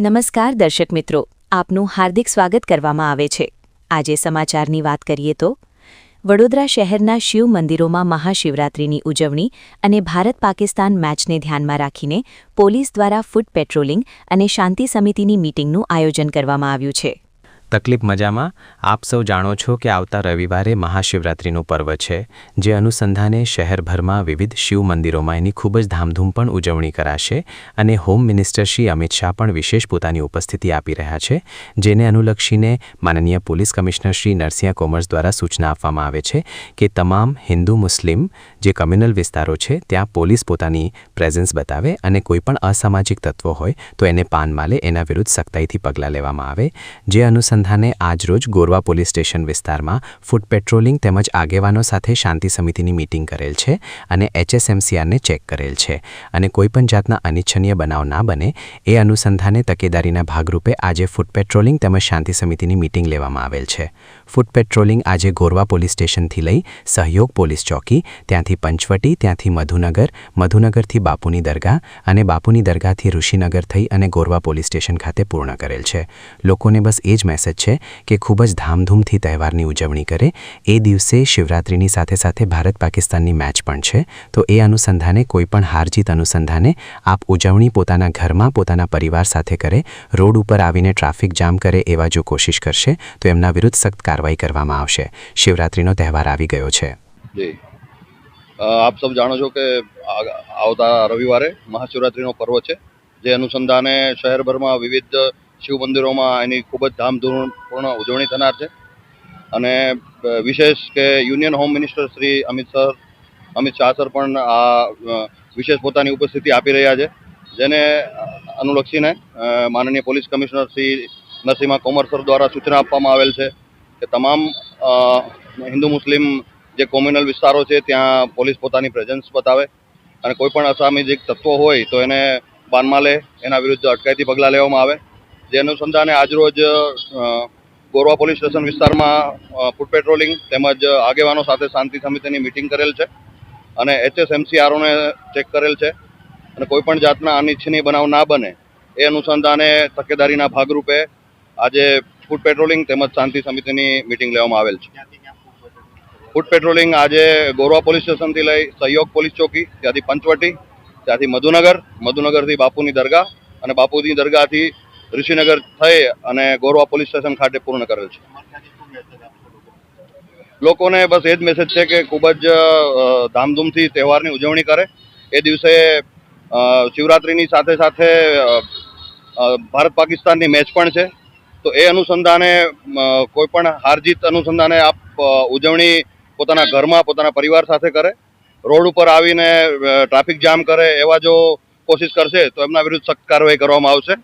નમસ્કાર દર્શક મિત્રો, આપનું હાર્દિક સ્વાગત કરવામાં આવે છે. આજે સમાચારની વાત કરીએ તો, વડોદરા શહેરના શિવ મંદિરોમાં મહાશિવરાત્રિની ઉજવણી અને ભારત પાકિસ્તાન મેચને ધ્યાનમાં રાખીને પોલીસ દ્વારા ફૂટ પેટ્રોલિંગ અને શાંતિ સમિતિની મીટિંગનું આયોજન કરવામાં આવ્યું છે. તકલીફ મજામાં? આપ સૌ જાણો છો કે આવતા રવિવારે મહાશિવરાત્રિનું પર્વ છે, જે અનુસંધાને શહેરભરમાં વિવિધ શિવ મંદિરોમાં એની ખૂબ જ ધામધૂમ પણ ઉજવણી કરાશે અને હોમ મિનિસ્ટર શ્રી અમિત શાહ પણ વિશેષ પોતાની ઉપસ્થિતિ આપી રહ્યા છે, જેને અનુલક્ષીને માનનીય police commissioner Shri Narsinh commerce દ્વારા સૂચના આપવામાં આવે છે કે તમામ હિન્દુ મુસ્લિમ જે કમ્યુનલ વિસ્તારો છે, ત્યાં પોલીસ પોતાની પ્રેઝન્સ બતાવે અને કોઈપણ અસામાજિક તત્વો હોય તો એને પાન માલે એના વિરુદ્ધ સખ્તાઈથી પગલાં લેવામાં આવે, જે અનુસંધાને આજરોજ ગોરવા પોલીસ સ્ટેશન વિસ્તારમાં ફૂટ પેટ્રોલિંગ તેમજ આગેવાનો સાથે શાંતિ સમિતિની મીટિંગ કરેલ છે અને એચએસએમસીઆરને ચેક કરેલ છે. અને કોઈપણ જાતના અનિચ્છનીય બનાવ ના બને એ અનુસંધાને તકેદારીના ભાગરૂપે આજે ફૂટ પેટ્રોલિંગ તેમજ શાંતિ સમિતિની મીટિંગ લેવામાં આવેલ છે. ફૂટ પેટ્રોલિંગ આજે ગોરવા પોલીસ સ્ટેશનથી લઈ સહયોગ પોલીસ ચોકી, ત્યાંથી પંચવટી, ત્યાંથી મધુનગર, મધુનગરથી બાપુની દરગાહ અને બાપુની દરગાહથી ઋષિનગર થઈ અને ગોરવા પોલીસ સ્ટેશન ખાતે પૂર્ણ કરેલ છે. લોકોને બસ એ જ મેસેજ છે કે ખૂબ જ ધામધૂમથી તહેવારની ઉજવણી કરે. એ દિવસે શિવરાત્રિની સાથે સાથે ભારત પાકિસ્તાનની મેચ પણ છે. તો એ અનુસંધાને કોઈપણ હાર જીત અનુસંધાને આપ ઉજવણી પોતાના ઘરમાં, પોતાના પરિવાર સાથે કરે, રોડ ઉપર આવીને ટ્રાફિક જામ કરે એવા જો કોશિશ કરશે, તો એમના વિરુદ્ધ સખ્ત કાર્યવાહી કરવામાં આવશે. શિવરાત્રિનો તહેવાર આવી ગયો છે. જી. આપ સૌ જાણો છો કે આવતા રવિવારે મહાશિવરાત્રિનો પર્વ છે. જે અનુસંધાને શહેરભરમાં વિવિધ શિવ મંદિરોમાં એની ખૂબ જ ધામધૂમપૂર્ણ ઉજવણી થનાર છે. અને વિશેષ કે union home minister Shri Amit sir, Amit Shah sir પણ આ વિશેષ પોતાની ઉપસ્થિતિ આપી રહ્યા છે. જેને અનુલક્ષીને માનનીય police commissioner Shri Narsinh Komar sir દ્વારા સૂચના આપવામાં આવેલ છે કે તમામ હિન્દુ મુસ્લિમ જે કોમ્યુનલ વિસ્તારો છે ત્યાં પોલીસ પોતાની પ્રેઝન્સ બતાવે અને કોઈ પણ અસામાજિક તત્વો હોય તો એને બાનમાં લે, એના વિરુદ્ધ અટકાયતી પગલાં લેવામાં આવે. જે અનુસંધાને આજરોજ ગોરવા પોલીસ સ્ટેશન વિસ્તારમાં ફૂટ પેટ્રોલિંગ તેમજ આગેવાનો સાથે શાંતિ સમિતિની મિટિંગ કરેલ છે અને એચએસએમસીઆરઓને ચેક કરેલ છે અને કોઈપણ જાતના અનિચ્છનીય બનાવ ના બને એ અનુસંધાને તકેદારીના ભાગરૂપે આજે ફૂટ પેટ્રોલિંગ તેમજ શાંતિ સમિતિની મિટિંગ લેવામાં આવેલ છે. ફૂટ પેટ્રોલિંગ આજે ગોરવા પોલીસ સ્ટેશનથી લઈ સહયોગ પોલીસ ચોકી, ત્યાંથી પંચવટી, ત્યાંથી મધુનગર, મધુનગરથી બાપુની દરગાહ અને બાપુની દરગાહથી ઋષિનગર થઈ અને ગોરવા પોલીસ સ્ટેશન ખાતે પૂર્ણ કરેલ છે. લોકોને બસ એ જ મેસેજ છે કે ખૂબ જ ધામધૂમથી તહેવારની ઉજવણી કરે. એ દિવસે શિવરાત્રિની સાથે સાથે ભારત પાકિસ્તાનની મેચ પણ છે. તો એ અનુસંધાને કોઈ પણ હારજીત અનુસંધાને આપ ઉજવણી પોતાના ઘરમાં, પોતાના પરિવાર સાથે કરે. રોડ ઉપર આવીને ટ્રાફિક જામ કરે એવા જો કોશિશ કરશે તો એમના વિરુદ્ધ સખ્ત કાર્યવાહી કરવામાં આવશે.